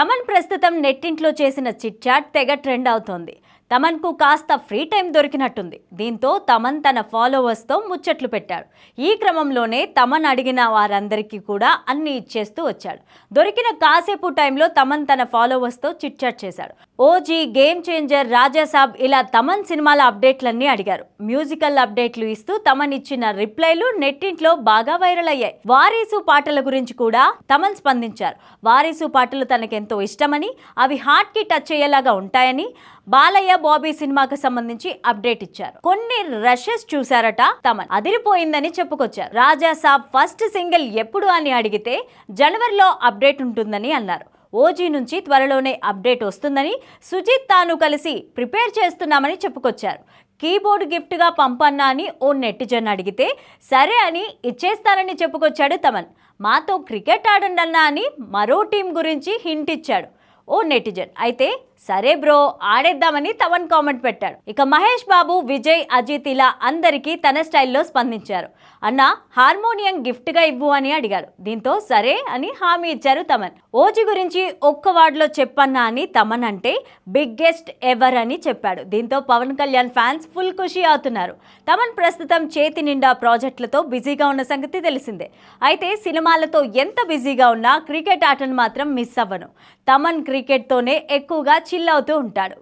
తమన్ ప్రస్తుతం నెట్టింట్లో చేసిన chit chat తెగ ట్రెండ్ అవుతోంది. తమన్కు కాస్త ఫ్రీ టైం దొరికినట్టుంది. దీంతో తమన్ తన ఫాలోవర్స్తో ముచ్చట్లు పెట్టాడు. ఈ క్రమంలోనే తమన్ అడిగిన వారందరికీ కూడా అన్ని ఇచ్చేస్తూ వచ్చాడు. దొరికిన కాసేపు టైంలో తమన్ తన ఫాలోవర్స్తో చిట్ చాట్ చేశాడు ఓజీ గేమ్ చేంజర్ రాజాసాబ్ ఇలా తమన్ సినిమాల అప్డేట్లన్నీ అడిగారు. మ్యూజికల్ అప్డేట్లు ఇస్తూ తమన్ ఇచ్చిన రిప్లైలు నెట్టింట్లో బాగా వైరల్ అయ్యాయి. వారీసు పాటల గురించి కూడా తమన్ స్పందించారు. వారీసు పాటలు తనకెంతో ఇష్టమని అవి హార్ట్కి టచ్ అయ్యేలాగా ఉంటాయని బాలయ్య బాబీ సినిమాకి సంబంధించి అప్డేట్ ఇచ్చారు. కొన్ని రషెస్ చూశారట తమన్. అదిరిపోయిందని చెప్పుకొచ్చారు. రాజా సాబ్ ఫస్ట్ సింగిల్ ఎప్పుడు అని అడిగితే జనవరిలో అప్డేట్ ఉంటుందని అన్నారు. ఓజీ నుంచి త్వరలోనే అప్డేట్ వస్తుందని సుజిత్ తాను కలిసి ప్రిపేర్ చేస్తున్నామని చెప్పుకొచ్చారు. కీబోర్డ్ గిఫ్ట్గా పంపన్నా అని ఓ నెటిజన్ అడిగితే సరే అని ఇచ్చేస్తానని చెప్పుకొచ్చాడు తమన్. మాతో క్రికెట్ ఆడండి అన్నా అని మరో టీం గురించి హింట్ ఇచ్చాడు. ఓ నెటిజన్. అయితే సరే బ్రో ఆడేద్దామని తమన్ కామెంట్ పెట్టాడు. ఇక మహేష్ బాబు విజయ్ అజిత్ ఇలా అందరికీ తన స్టైల్లో స్పందించారు. అన్న హార్మోనియం గిఫ్ట్గా ఇవ్వు అని అడిగారు. దీంతో సరే అని హామీ ఇచ్చారు తమన్. ఓజీ గురించి ఒక్క వార్డులో చెప్పన్నా అని తమన్ అంటే బిగ్గెస్ట్ ఎవర్ అని చెప్పాడు. దీంతో పవన్ కళ్యాణ్ ఫ్యాన్స్ ఫుల్ ఖుషి అవుతున్నారు. తమన్ ప్రస్తుతం చేతి నిండా ప్రాజెక్టులతో బిజీగా ఉన్న సంగతి తెలిసిందే. అయితే సినిమాలతో ఎంత బిజీగా ఉన్నా క్రికెట్ ఆటను మాత్రం మిస్ అవ్వను. తమన్ క్రికెట్తోనే ఎక్కువగా చిల్ అవుతూ ఉంటాడు.